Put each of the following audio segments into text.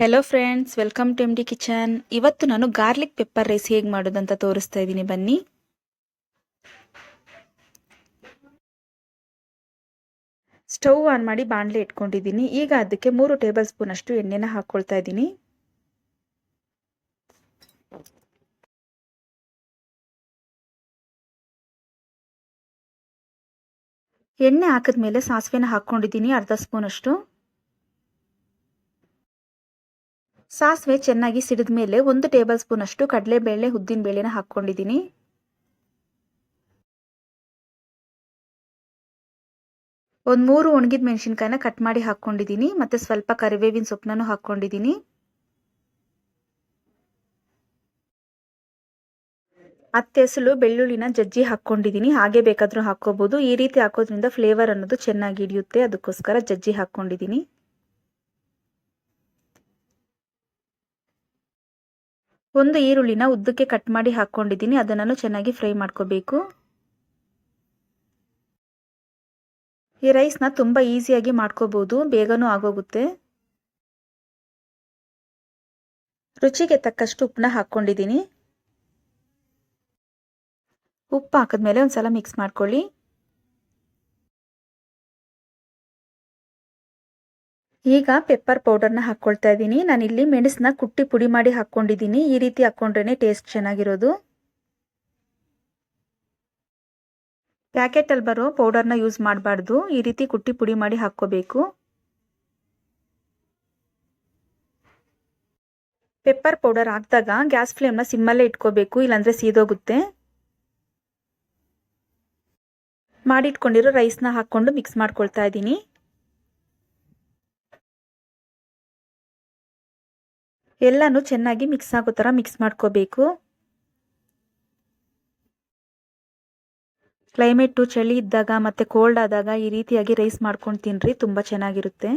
Hello friends welcome to M D kitchen ಇವತ್ತು ನಾನು garlic pepper rice ಹೇಗೆ ಮಾಡೋದಂತ ತೋರಿಸ್ತಾ ಇದ್ದೀನಿ. ಬನ್ನಿ. ಸ್ಟವ್ ಆನ್ ಮಾಡಿ ಬಾಣಲೆ ಇಟ್ಕೊಂಡಿದ್ದೀನಿ. ಈಗ ಅದಕ್ಕೆ ಮೂರು ಟೇಬಲ್ ಸ್ಪೂನ್ ಅಷ್ಟು ಎಣ್ಣೆನ ಹಾಕ್ಕೊಳ್ತಾ ಇದ್ದೀನಿ. ಎಣ್ಣೆ ಹಾಕಿದ್ಮೇಲೆ ಸಾಸಿವೆನ ಹಾಕ್ಕೊಂಡಿದ್ದೀನಿ ಅರ್ಧ ಸ್ಪೂನ್ ಅಷ್ಟು. ಸಾಸಿವೆ ಚೆನ್ನಾಗಿ ಸಿಡಿದ ಮೇಲೆ ಒಂದು ಟೇಬಲ್ ಸ್ಪೂನ್ ಅಷ್ಟು ಕಡಲೆಬೇಳೆ ಉದ್ದಿನ ಬೇಳೆನ ಹಾಕ್ಕೊಂಡಿದ್ದೀನಿ. ಒಂದು ಮೂರು ಒಣಗಿದ ಮೆಣಸಿನ್ಕಾಯಿನ ಕಟ್ ಮಾಡಿ ಹಾಕ್ಕೊಂಡಿದ್ದೀನಿ. ಮತ್ತು ಸ್ವಲ್ಪ ಕರಿಬೇವಿನ ಸೊಪ್ಪನೂ ಹಾಕ್ಕೊಂಡಿದ್ದೀನಿ. ಅತ್ತೆಸಲು ಬೆಳ್ಳುಳ್ಳಿನ ಜಜ್ಜಿ ಹಾಕ್ಕೊಂಡಿದ್ದೀನಿ. ಹಾಗೆ ಬೇಕಾದರೂ ಹಾಕ್ಕೋಬೋದು. ಈ ರೀತಿ ಹಾಕೋದ್ರಿಂದ ಫ್ಲೇವರ್ ಅನ್ನೋದು ಚೆನ್ನಾಗಿ ಹಿಡಿಯುತ್ತೆ. ಅದಕ್ಕೋಸ್ಕರ ಜಜ್ಜಿ ಹಾಕ್ಕೊಂಡಿದ್ದೀನಿ. ಒಂದು ಈರುಳ್ಳಿನ ಉದ್ದಕ್ಕೆ ಕಟ್ ಮಾಡಿ ಹಾಕ್ಕೊಂಡಿದ್ದೀನಿ ಅದನ್ನು ಚೆನ್ನಾಗಿ ಫ್ರೈ ಮಾಡ್ಕೋಬೇಕು. ಈ ರೈಸ್ನ ತುಂಬ ಈಸಿಯಾಗಿ ಮಾಡ್ಕೋಬೋದು. ಬೇಗನೂ ಆಗೋಗುತ್ತೆ. ರುಚಿಗೆ ತಕ್ಕಷ್ಟು ಉಪ್ಪನ್ನ ಹಾಕ್ಕೊಂಡಿದ್ದೀನಿ ಉಪ್ಪು ಹಾಕಿದ್ಮೇಲೆ ಒಂದು ಸಲ ಮಿಕ್ಸ್ ಮಾಡ್ಕೊಳ್ಳಿ. ಈಗ ಪೆಪ್ಪರ್ ಪೌಡರ್ನ ಹಾಕ್ಕೊಳ್ತಾ ಇದ್ದೀನಿ. ನಾನಿಲ್ಲಿ ಮೆಣಸನ್ನ ಕುಟ್ಟಿ ಪುಡಿ ಮಾಡಿ ಹಾಕ್ಕೊಂಡಿದ್ದೀನಿ. ಈ ರೀತಿ ಹಾಕ್ಕೊಂಡ್ರೇ ಟೇಸ್ಟ್ ಚೆನ್ನಾಗಿರೋದು. ಪ್ಯಾಕೆಟಲ್ಲಿ ಬರೋ ಪೌಡರ್ನ ಯೂಸ್ ಮಾಡಬಾರ್ದು. ಈ ರೀತಿ ಕುಟ್ಟಿ ಪುಡಿ ಮಾಡಿ ಹಾಕ್ಕೋಬೇಕು. ಪೆಪ್ಪರ್ ಪೌಡರ್ ಹಾಕಿದಾಗ ಗ್ಯಾಸ್ ಫ್ಲೇಮ್ನ ಸಿಮ್ಮಲ್ಲೇ ಇಟ್ಕೋಬೇಕು. ಇಲ್ಲಾಂದರೆ ಸೀದೋಗುತ್ತೆ. ಮಾಡಿಟ್ಕೊಂಡಿರೋ ರೈಸ್ನ ಹಾಕ್ಕೊಂಡು ಮಿಕ್ಸ್ ಮಾಡ್ಕೊಳ್ತಾ ಇದ್ದೀನಿ. ಎಲ್ಲನೂ ಚೆನ್ನಾಗಿ ಮಿಕ್ಸ್ ಆಗೋ ಥರ ಮಿಕ್ಸ್ ಮಾಡ್ಕೋಬೇಕು. ಕ್ಲೈಮೇಟು ಚಳಿ ಇದ್ದಾಗ ಮತ್ತು ಕೋಲ್ಡ್ ಆದಾಗ ಈ ರೀತಿಯಾಗಿ ರೈಸ್ ಮಾಡ್ಕೊಂಡು ತಿನ್ನಿರಿ ತುಂಬ ಚೆನ್ನಾಗಿರುತ್ತೆ.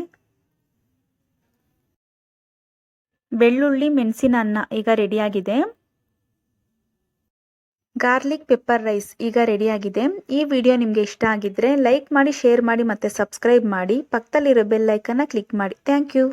ಬೆಳ್ಳುಳ್ಳಿ, ಮೆಣಸಿನ ಅನ್ನ ಈಗ ರೆಡಿಯಾಗಿದೆ ಗಾರ್ಲಿಕ್ ಪೆಪ್ಪರ್ ರೈಸ್ ಈಗ ರೆಡಿಯಾಗಿದೆ ಈ ವಿಡಿಯೋ ನಿಮಗೆ ಇಷ್ಟ ಆಗಿದ್ರೆ ಲೈಕ್ ಮಾಡಿ ಶೇರ್ ಮಾಡಿ ಮತ್ತು ಸಬ್ಸ್ಕ್ರೈಬ್ ಮಾಡಿ. ಪಕ್ಕದಲ್ಲಿರೋ ಬೆಲ್ ಐಕನ್ನ ಕ್ಲಿಕ್ ಮಾಡಿ. Thank you